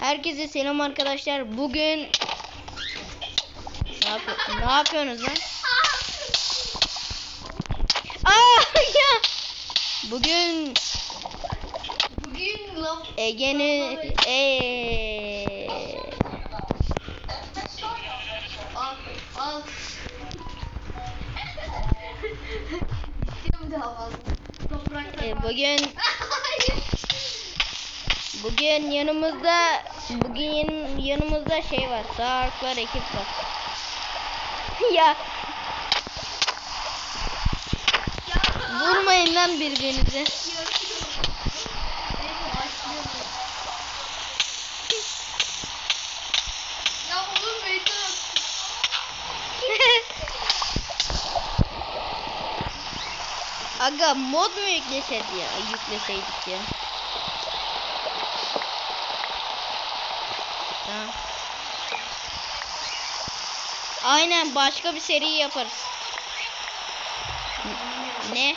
Herkese selam arkadaşlar. Bugün ne, yapıyor, ne yapıyorsunuz lan? Aa ya. Bugün Bugün Ege'nin eee al al. İstiyorum daha fazla. Toprakta e, bugün. bugün yanımızda bugün yan- yanımızda şey var. Sağırklar ekip var. ya vurmayın lan birbirinize. Aga mod mu yükleseydik ya? Yükleseydik ya. Aynen başka bir seri yaparız. Ne?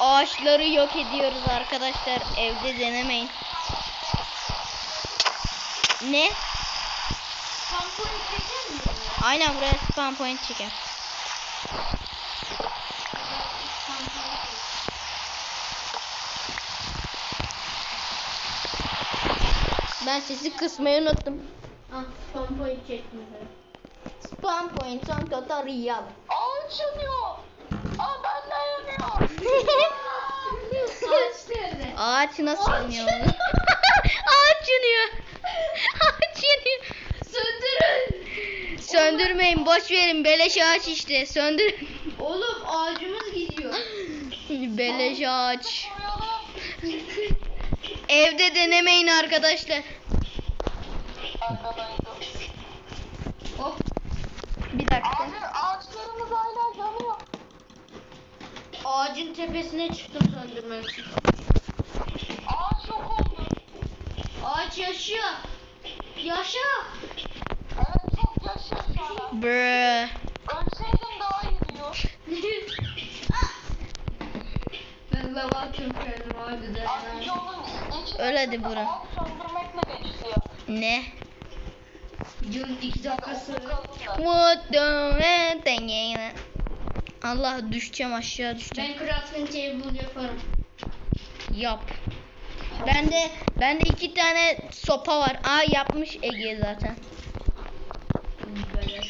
Ağaçları yok ediyoruz arkadaşlar. Evde denemeyin. Ne? Aynen buraya spam point çeker. Ben sesi kısmayı unuttum. Ah, tampon çektim ben. Spam point son total real. Ağaç yanıyor. Aa ben de yanıyor. Ağaç nerede? Ağaç nasıl Ağaç. yanıyor? Ağaç yanıyor. Ağaç yanıyor. Söndürün. Söndürmeyin boş verin beleş ağaç işte söndür. Oğlum ağacımız gidiyor. beleş ağaç. Evde denemeyin arkadaşlar. Ağacın tepesine çıktım söndürmek için. Ağaç yok oldu. Ağaç yaşıyor. Yaşa. Evet çok an. Brr. Ölseydim daha iyi diyor. ben de. Önce onun içine Öyle hadi Burak. ağaç söndürmekle geçti ya. Ne? Videonun iki dakikası. What the thing? Allah düşeceğim aşağı düşeceğim. Ben crafting table yaparım. Yap. Bende bende iki tane sopa var. Aa yapmış Ege zaten. Böyle.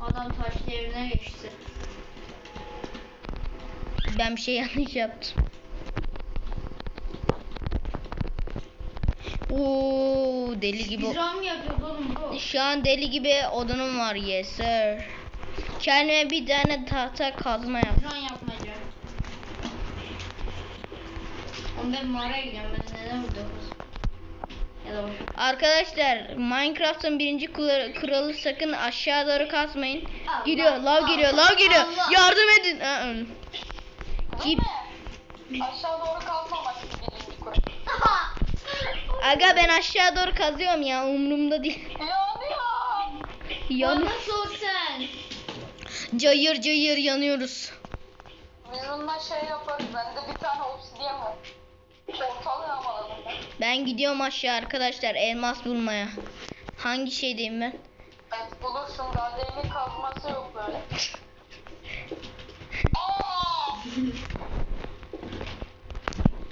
Adam taş devrine geçti. Ben bir şey yanlış yaptım. Oo deli gibi. Biz yapıyoruz oğlum bu. Şu an deli gibi odunum var yes sir. Kendime bir tane tahta kazma yap. Ram yapmaca. Oğlum ben mağaraya gidiyorum ben neden burada. Arkadaşlar Minecraft'ın birinci kralı sakın aşağı doğru kazmayın. Allah, Giriyor lav giriyor lav. Allah. Yardım edin. Mi? Aşağı doğru kural. Aga ben aşağı doğru kazıyorum ya umurumda değil. Yanıyor. Yan Bana sor sen. cayır cayır yanıyoruz. Biz bundan şey yaparız. Bende bir tane obsidyen var. Ortalığı yağmaladım ben. Ben gidiyorum aşağı arkadaşlar elmas bulmaya. Hangi şeydeyim ben? Evet bulursun. Daha demir kazması yok böyle. Aa!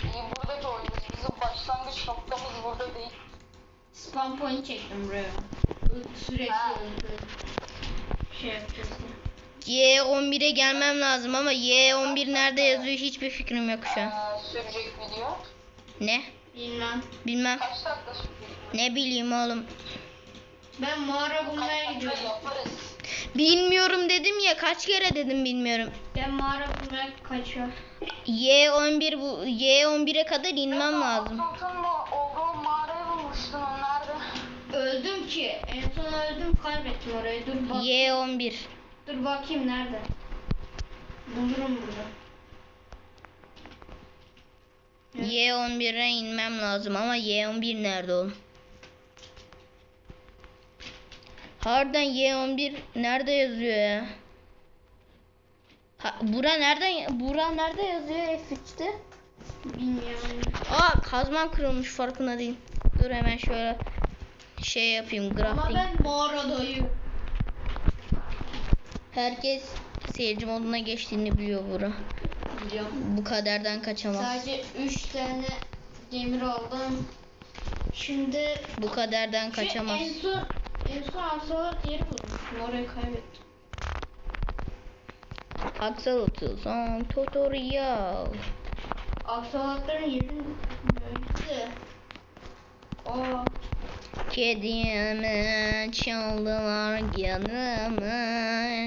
İyi burada doğuyoruz. Bizim başlangıç noktamız burada değil. Spam point çektim buraya. Sürekli Ha. şey yapacağız. Ya. Y11'e gelmem lazım ama Y11 nerede yazıyor hiçbir fikrim yok şu an. Ee, sürecek video. Ne? Bilmem. Bilmem. Kaç dakika? Ne bileyim oğlum. Ben mağara bulmaya gidiyorum. yaparız? Bilmiyorum dedim ya kaç kere dedim bilmiyorum. Ben mağara bulmaya kaçıyorum. Y11 bu Y11'e kadar inmem lazım. Altın mı olduğu mağarayı bulmuştun o nerede? Öldüm ki. En son öldüm kaybettim orayı. Dur bak. Y11. Dur bakayım nerede. Bulurum burada. Y11'e inmem lazım ama Y11 nerede oğlum? Harbiden Y11 nerede yazıyor ya? Ha, bura nereden Bura nerede yazıyor F3'te? Bilmiyorum. Aa kazmam kırılmış farkında değil. Dur hemen şöyle şey yapayım Ama grafting. ben mağaradayım. Herkes seyirci moduna geçtiğini biliyor bura. Biliyorum. Bu kaderden kaçamaz. Sadece 3 tane demir aldım. Şimdi Bu kaderden şu kaçamaz. en son en son aksavat yeri bulmuştum. Orayı kaybettim. Axolotl son tutorial. Aksavatların yerini neydi? Aa, Kedimi çaldılar yanımı.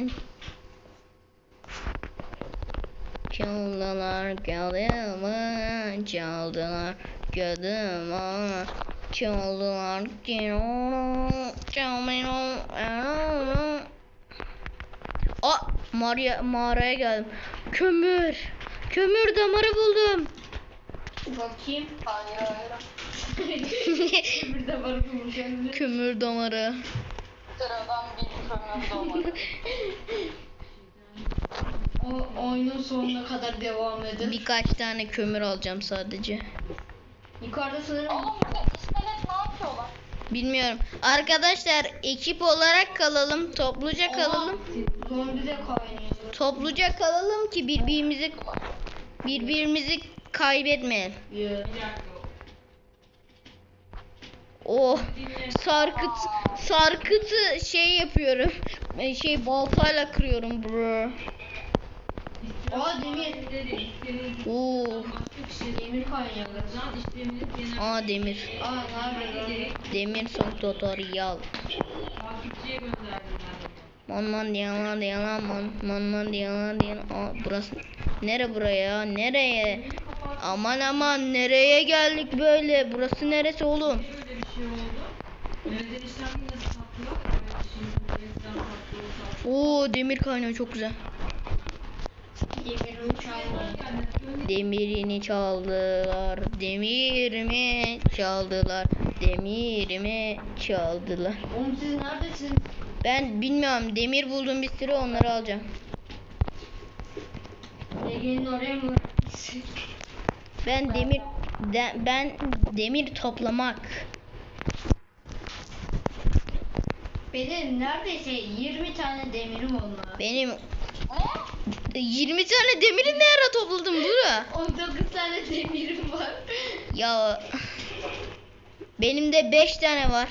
Çaldılar yanımı, çaldılar yanımı, çaldılar yanımı, çaldılar Aa, mağaraya, mağaraya geldim. Kömür, kömür damarı buldum. bakayım. Bulmuş hem de. Kömür damarı. Sıradan bir kömür domates. O oyunun sonuna kadar devam edin. Birkaç tane kömür alacağım sadece. Yukarıda sanırım Oğlum burada iskelet ne yapıyor lan? Bilmiyorum. Arkadaşlar ekip olarak kalalım, topluca kalalım. zombi de kaynıyor. Topluca kalalım ki birbirimizi birbirimizi kaybetmeyelim. Yeah. Oh, sarkıt sarkıtı şey yapıyorum. E, Şey baltayla kırıyorum bro. Aa demir. Oo, Demir aa demir. Aa ne yapıyorsun? Demir son tutorial. Man man diyalan diyalan man man man diyalan diyalan. Aa burası nere buraya? Nereye? Aman aman nereye geldik böyle? Burası neresi oğlum? Şey. Oo demir kaynıyor çok güzel. Demirimi çalma. Demirini çaldılar. Demirimi çaldılar. Demirimi çaldılar. Oğlum siz neredesiniz? Ben bilmiyorum demir buldum bir sürü onları alacağım. Ege'nin oraya mı? Ben demir de- ben demir toplamak. Benim neredeyse 20 tane demirim oldu. Benim? 20 tane demiri ne ara topladım bura? 19 tane demirim var. Ya benim de 5 tane var.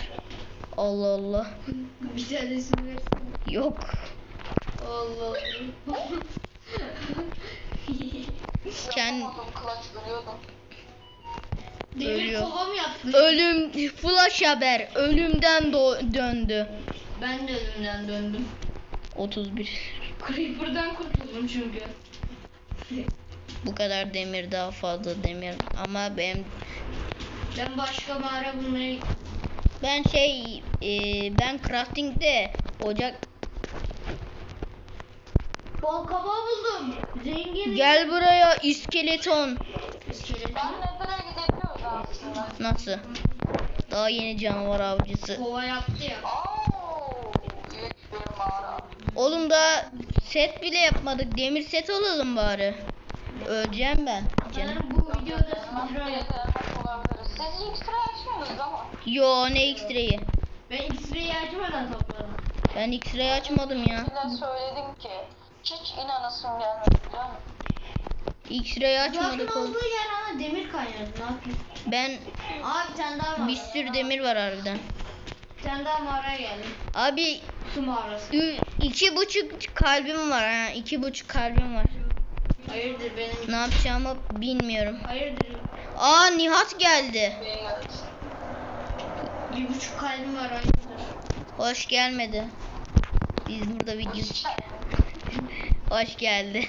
Allah Allah. Bir tanesini versene. Yok. Allah Allah. Kend-. Demir Ölüyor. kova mı yaptın? Ölüm flash haber. Ölümden do- döndü. Ben de ölümden döndüm. 31. Creeper'dan kurtuldum çünkü. Bu kadar demir daha fazla demir ama ben Ben başka mağara bulmayı... ben şey e, ben crafting'de ocak Bal kabağı buldum. Zengin. gel buraya iskeleton İskeleton. Nasıl daha yeni canavar avcısı Kova yaptı ya. Oo, büyük bir mağara. Oğlum da set bile yapmadık demir set alalım bari öleceğim ben canım bu videoda. Siz X-ray açmıyorsunuz ama. yo ne x-ray'i Ben X-ray'i açmadan topladım. ben x-ray açmadım ya Size söyledim ki hiç inanasım gelmedi biliyor musun? x-ray açmadık oğlum olduğu yer ama demir kaynıyordu. Ne yapayım? ben Aa bir tane daha var. bir sürü demir var harbiden Tane daha mağaraya geldim. abi Su mağarası. ü- iki buçuk kalbim var ha iki buçuk kalbim var Hayırdır benim. ne yapacağımı bilmiyorum Hayırdır. Aa Nihat geldi. Bir buçuk kalbim var hayırdır. Hoş gelmedi. Biz burada video Hoş geldi.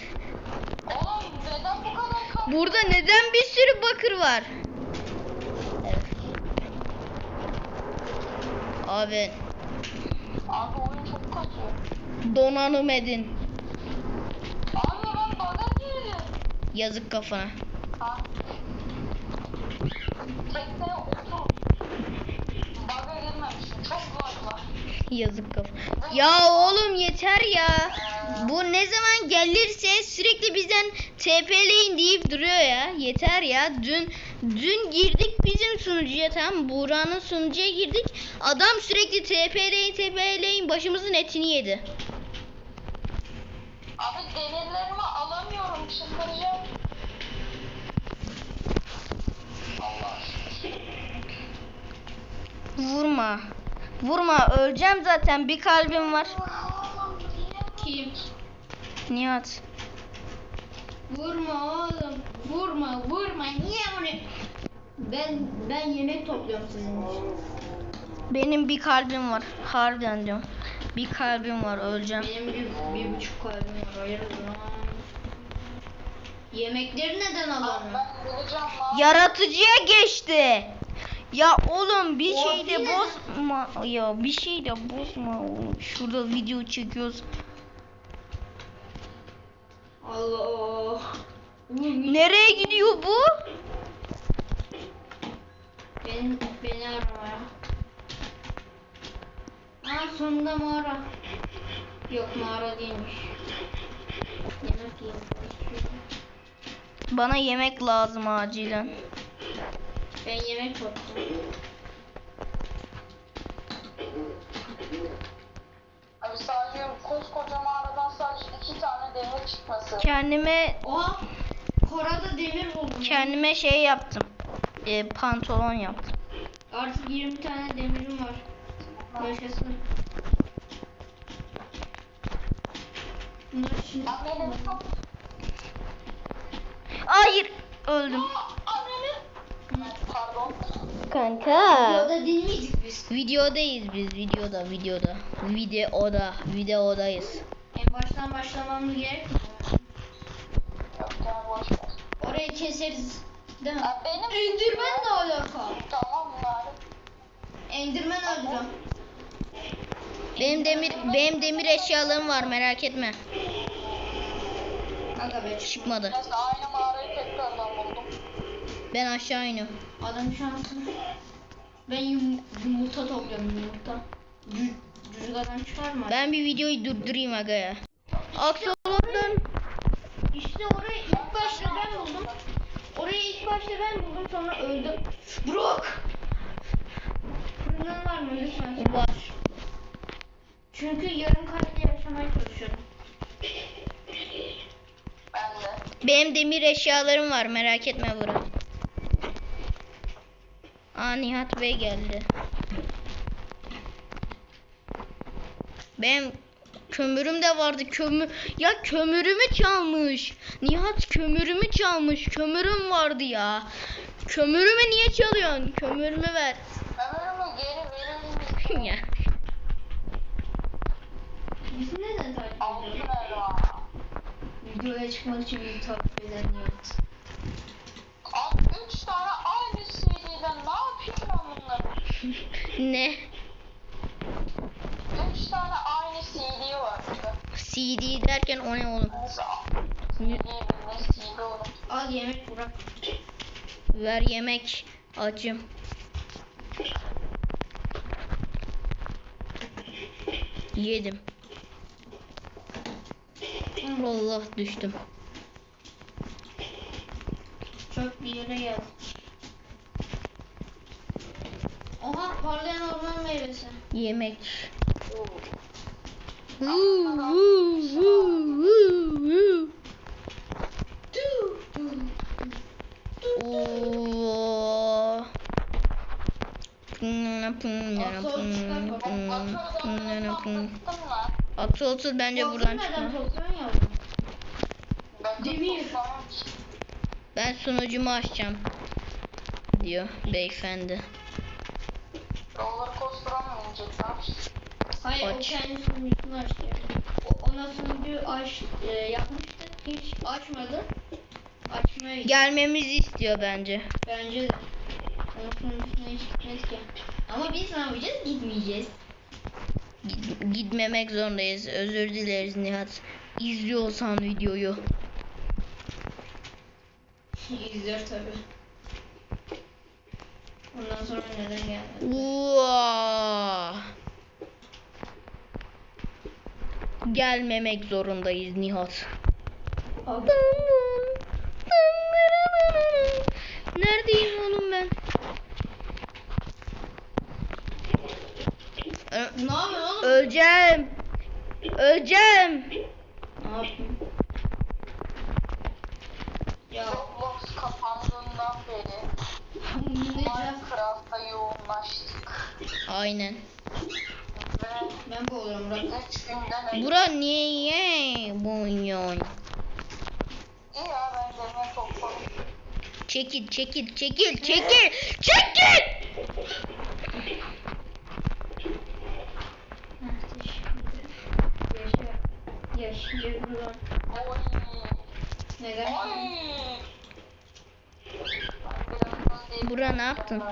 Oğlum neden bu kadar kaldı? Burada neden bir sürü bakır var? Abi Abi oyun çok kasıyor. donanım edin. Abi ben baga girdim. Yazık kafana. Ha. Tekneye otur. Baga girmemişim. Çok lag var. Yazık kafa. Ya oğlum yeter ya. Bu ne zaman gelirse sürekli bizden TP'leyin deyip duruyor ya. Yeter ya. Dün Dün girdik bizim sunucuya tam Buğra'nın sunucuya girdik. Adam sürekli TP'leyin TP'leyin başımızın etini yedi. Abi demirlerimi alamıyorum çıldıracağım. Allah. Vurma. Vurma öleceğim zaten bir kalbim var. Kim? Nihat. Vurma oğlum. Vurma. Ben ben yemek topluyorum sizin için. Benim bir kalbim var. Harbiden diyorum. Bir kalbim var öleceğim. Benim bir, bir buçuk kalbim var. Hayır lan. Yemekleri neden lan. Yaratıcıya geçti. Ya oğlum bir O şeyde yine- bozma. Ya bir şeyde bozma oğlum. Şurada video çekiyoruz. Allah. Nereye gidiyor bu? Benim, beni aramaya. Aa sonunda mağara. Yok mağara değilmiş. Yemek yiyeyim. Bana yemek lazım acilen. Ben yemek topluyorum. Abi sadece koskoca mağaradan sadece iki tane demir çıkması. Kendime Oha! Korada demir buldum. kendime şey yaptım. E, pantolon yaptım. Artık 20 tane demirim var. Yaşasın. Şimdi... Hayır öldüm. Pardon. Kanka. Yolda değil miydik biz? Videodayız biz videoda videoda. Videoda videodayız. En baştan başlamamız boş ver. Orayı keseriz. Değil mi? Ya benim... Endirmen ne alaka? Tamam bari. Endirmen öldürüyorum. Benim demir benim demir eşyalarım var merak etme. Aga be. Çıkmadı. Neyse aynı mağarayı tekrardan buldum. Ben aşağı iniyorum. Adam şanslı. Ben yum yumurta topluyorum yumurta. Cü cücügadan çıkar mı? Ben bir videoyu durdurayım aga ya. Aksolot'tan İşte orayı ilk başta ben buldum. Orayı ilk başta ben buldum sonra öldüm. Brook! Fırından var mı lütfen? var. Çünkü yarım kalple yaşamaya çalışıyorum. Ben de. Benim demir eşyalarım var merak etme Burak. Aa Nihat Bey geldi. Benim kömürüm de vardı kömür. Ya kömürümü çalmış. Nihat kömürümü çalmış. Kömürüm vardı ya. Kömürümü niye çalıyorsun? Kömürümü ver. Ömrümü geri verir misin? ya. Bizi neden takip Altın ediyor? elma. Videoya çıkmak için bizi takip eden Nihat. Abi üç tane aynı seriden ne yapayım ben bunları? Ne? Üç tane aynı CD var burada. CD derken o ne oğlum? Al yemek bırak. Ver yemek. Acım. Yedim. Allah düştüm. Çok bir yere geldik. Oha parlayan orman meyvesi. Yemek. Oo. Mı? Aksolotl bence buradan çıkma. Demir. Ben sunucumu açacağım. Diyor beyefendi. Roller coaster'a mı inecek lan? Hayır o Aç. kendi sunucusunu açtı. O, ona sunucu aç, e, yapmıştı. Hiç açmadı. Açmaya Gelmemizi istiyor bence. Bence de. Onun sunucusuna hiç gitmez ki. Ama biz ne yapacağız? Gitmeyeceğiz. Gid- gitmemek zorundayız. Özür dileriz Nihat. İzliyorsan videoyu. İzler tabi. Ondan sonra neden gelmedi? Uaa. Gelmemek zorundayız Nihat. Neredeyim oğlum ben? Ö- Ne yapıyorsun oğlum? öleceğim. Öleceğim. Ne yapayım? Ya Roblox kapandığından beri Minecraft'a yoğunlaştık. Aynen. Ben bu olurum bırak. 3 günden önce... Bura niye topladım. Çekil, çekil, çekil, çekil, çekil. Neden? Bura ne yaptın?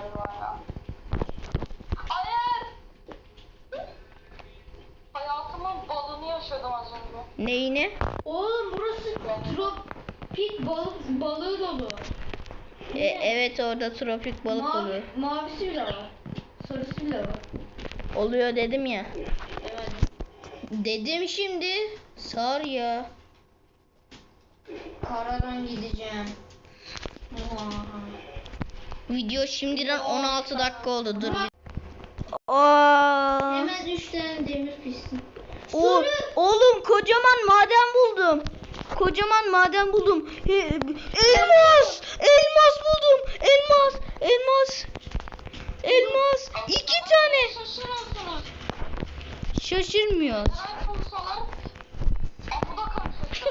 Neyini? Oğlum burası tropik balık balığı dolu. E, evet orada tropik balık Mavi- oluyor. Mavisi bile var. Sarısı bile var. Oluyor dedim ya. Evet. Dedim şimdi. Sar ya. Karadan gideceğim. Oha. Video şimdiden 16 dakika oldu. Dur. Aa. Hemen üç tane demir piston. O, oğlum kocaman maden buldum. Kocaman maden buldum. Elmas! Elmas buldum. Elmas! Elmas! Elmas! İki tane. Şaşırıyorsunuz. Şaşırmıyor. Neden bulsalar amuda karşı.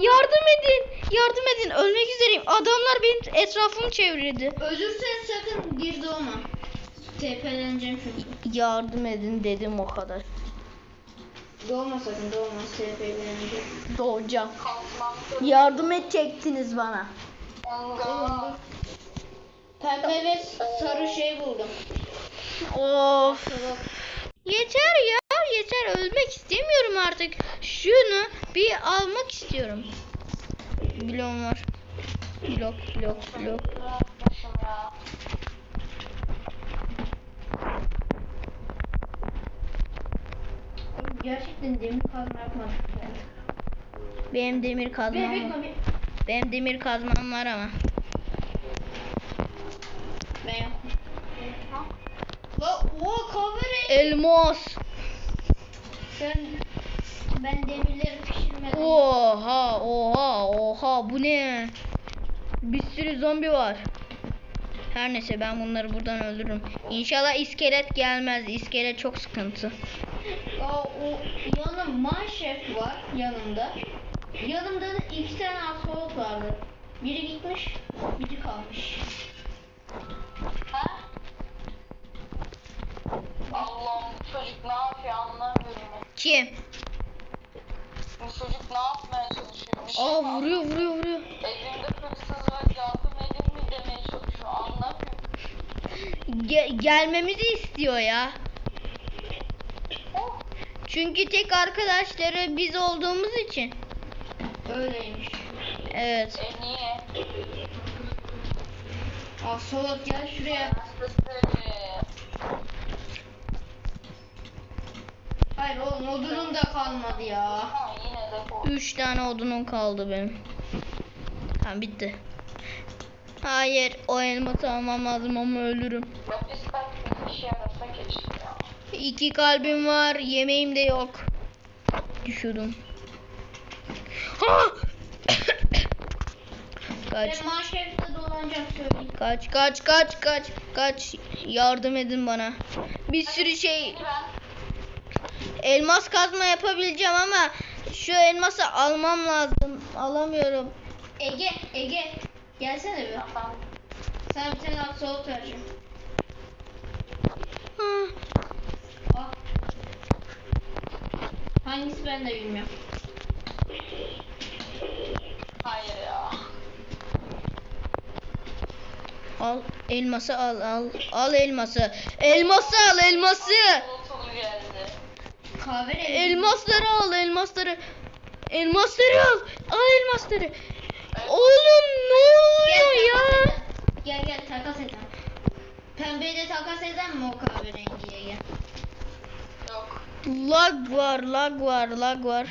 Yardım edin. Yardım edin. Ölmek üzereyim. Adamlar benim etrafımı çevirdi. Ölürsen sakın gir doğma. TP'leneceğim çünkü. Yardım edin dedim o kadar. Doğma sakın doğma TP'leneceğim. Doğacağım. Yardım edecektiniz bana. Pembe ve sarı şey buldum. Of. Yeter ya yeter ölmek istemiyorum artık. Şunu bir almak istiyorum. Bloğum var. Blok blok blok. Yapmışım ya. Gerçekten demir kazma yapmadım. Benim demir kazmam Bekle var. bekle. Benim demir kazmam var ama. Ben yaptım. La o kahverengi. Elmas. Sen ben demirleri pişirmedim. Oha oha oha bu ne? Bir sürü zombi var. Her neyse ben bunları buradan öldürürüm. İnşallah iskelet gelmez. İskelet çok sıkıntı. Aa, o yanında manşef var yanımda. Yanımda da iki tane asfalt vardı. Biri gitmiş, biri kalmış. Ha? Allah'ım bu çocuk ne yapıyor anlamıyorum. Kim? Bu çocuk ne yapmaya çalışıyor? Bir şey Aa vuruyor vuruyor vuruyor. Evimde hırsız var yardım edin mi demeye çalışıyor. Ge- gelmemizi istiyor ya. Çünkü tek arkadaşları biz olduğumuz için. Öyleymiş. Evet. e niye? Asfalt gel şuraya. Hayır oğlum odunum da kalmadı ya. Ha yine de. Üç tane odunum kaldı benim. Tamam bitti. Hayır o elması almam lazım ama ölürüm. İki kalbim var yemeğim de yok. Düşürdüm. Kaç Ben manşefte dolanacağım söyleyeyim. kaç kaç kaç kaç kaç yardım edin bana. Bir sürü şey ben elmas kazma yapabileceğim ama şu elması almam lazım. Alamıyorum. Ege, Ege. Gelsene bir. efendim Sana bir tane asfalt vereceğim. Ha. Al. Hangisi ben de bilmiyorum. hayır ya. Al elması al al. Al elması. Elması al elması. Bulutulu geldi. Kahverengi. Elmasları al elmasları. Elmasları al. Al elmasları. Oğlum ne oluyor ya? Gel gel takas edelim. Pembeyi de takas eden mi o kahverengiye gel. Yok. Lag var lag var lag var.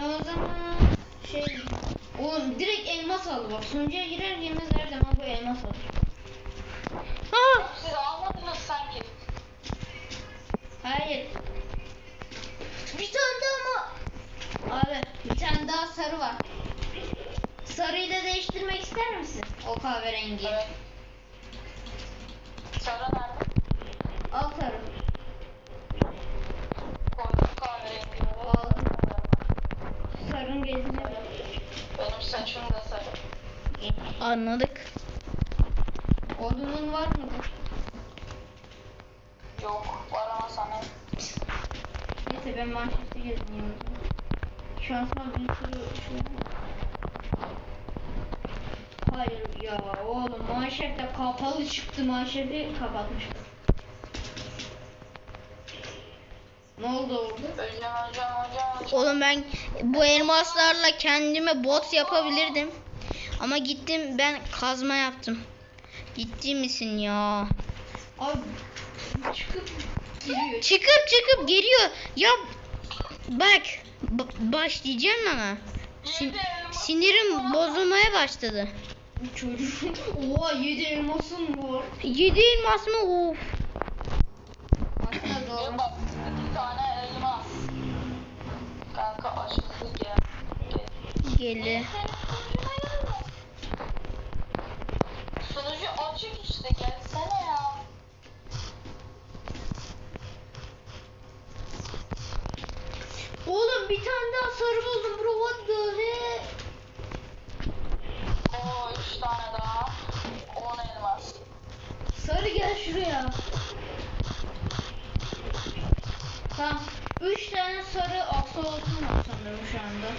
E o zaman şey Oğlum direkt elmas aldı bak. Sunucuya girer girmez her zaman bu elmas alır. Ha! Siz almadınız sanki. Hayır. Bir tane daha mı? Abi bir tane daha sarı var. Sarıyı da değiştirmek ister misin? O kahverengi. Evet. Sarı nerede? Al sarı. Koydum kahverengi. Aldım. Sarın gezine bak. Benim saçım da sarı. Anladık. Odunun var mıdır? Yok. Var ama sana. Neyse ben manşette geziniyorum. Şansıma bir sürü şey Hayır ya oğlum manşette kapalı çıktı manşeti kapatmıştı. Ne oldu öleceğim. Oğlum ben bu elmaslarla kendime bot yapabilirdim. Ama gittim ben kazma yaptım. Ciddi misin ya? Abi çıkıp giriyor. Çıkıp çıkıp geliyor. Ya bak başlayacağım ama. Sin- sinirim bozulmaya başladı. Çocuk. Oha yedi elmasın var. Yedi elmas mı? Of. Aslında Bir doğru. bak, iki tane elmas. Kanka açıldı gel. Gel. Geldi. Sunucu açık işte gelsene ya. Oğlum bir tane daha sarı buldum bro what the heck? Şuraya. Tamam. Üç tane sarı aksolotun var sanırım şu anda.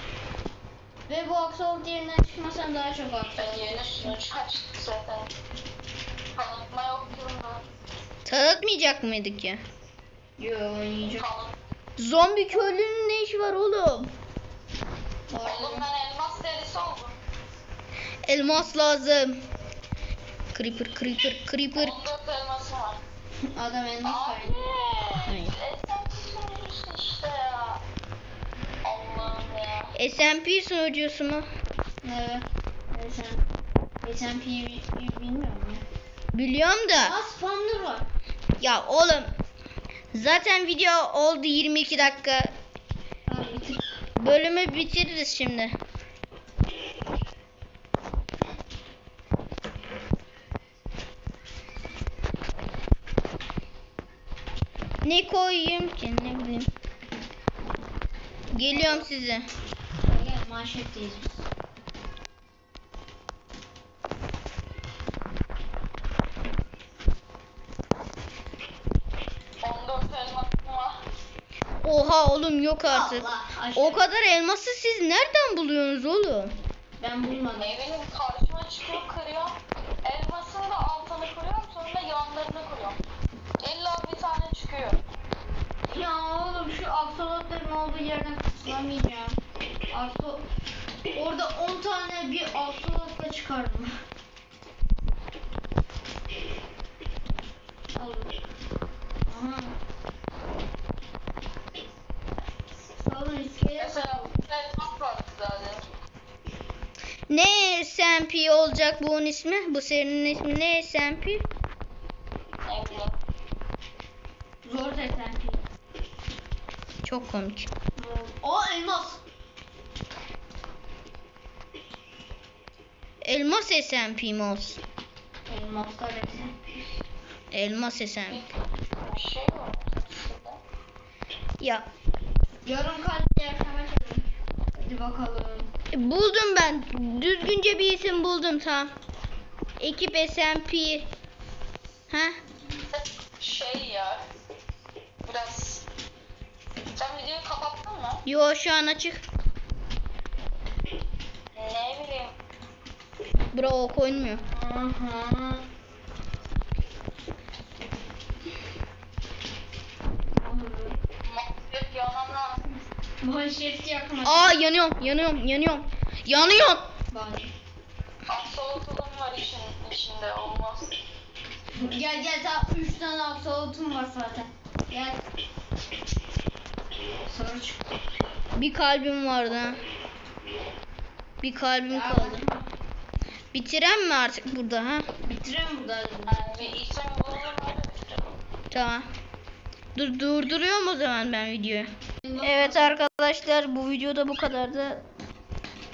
Ve bu aksolot yerinden çıkmasan daha çok aksolot. Ben yeni sunucu açtık zaten. Yok. Tanıtmayacak mıydık ya? Yo oynayacağım. Tanıt. Zombi köylünün ne işi var oğlum? Oğlum ben elmas delisi oldum. Elmas lazım. Creeper, creeper, creeper. 14 elmasım var. Adam Abi. kaynıyor. Hayır. İşte ya. Allah'ım ya. SMP sunucusu mu? Evet. Sen SMP'yi bilmiyor musun? Biliyorum da. Aa spawner var. Ya oğlum. Zaten video oldu 22 dakika. Tamam bitir. Bölümü bitiririz şimdi. Ne koyayım ki ne bileyim. Geliyorum size. Gel manşetteyiz biz. Oha oğlum yok artık. Allah aşkına. O kadar elması siz nereden buluyorsunuz oğlum? Ben bulmadım. Ne bileyim karşıma çıkıyor kırıyor. Elmasın da altını kırıyorum sonra da yanlarını kırıyorum. İlla bir tane çıkıyor. Ya oğlum şu aksolotların olduğu yerden kurtulamayacağım. Akso... Orada 10 tane bir aksolotla çıkardım. Al. Aha. Sağ olun iskelet. Ne SMP olacak bunun ismi? Bu serinin ismi ne SMP? Zor SMP. Çok komik. O elmas. SMP mi olsun? Elmaslar hepsi. Elmas SMP. Şey var. Ya Yarım kalpli yaşama çalışıyor. Hadi bakalım. buldum ben. Düzgünce bir isim buldum tamam. Ekip SMP. Ha? Şey ya. Biraz. Sen videoyu kapattın mı? Yo şu an açık. Ne bileyim. Bro o koyulmuyor. Aha. Manşet. Aa yanıyorum yanıyorum yanıyorum. Yanıyorum. Bak. Aksolotulum var işin içinde olmaz. Gel gel daha 3 tane absolutum var zaten. Gel. Sarı çık. Bir kalbim vardı. Bir kalbim kaldı. Bitiren mi artık burada ha? Bitirelim burada. Yani. Tamam. Dur durduruyorum o zaman ben videoyu. Evet arkadaşlar bu videoda bu kadardı.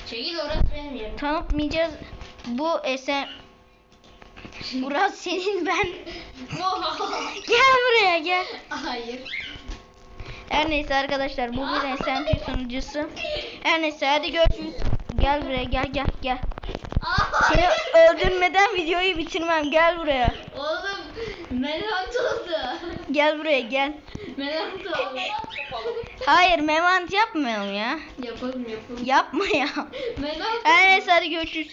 Çekil orası benim yerim. Tanıtmayacağız. Bu esen Murat senin ben. Gel buraya gel. Hayır. Her neyse arkadaşlar bu bir SMP sunucusu. Her neyse hadi görüşürüz. Gel buraya gel gel gel. Seni öldürmeden videoyu bitirmem. Gel buraya. Oğlum menant oldu. Gel buraya gel. Menant oldu. Hayır memant yapmayalım ya. Yapalım yapalım. Yapma ya. Menant Her neyse hadi görüşürüz.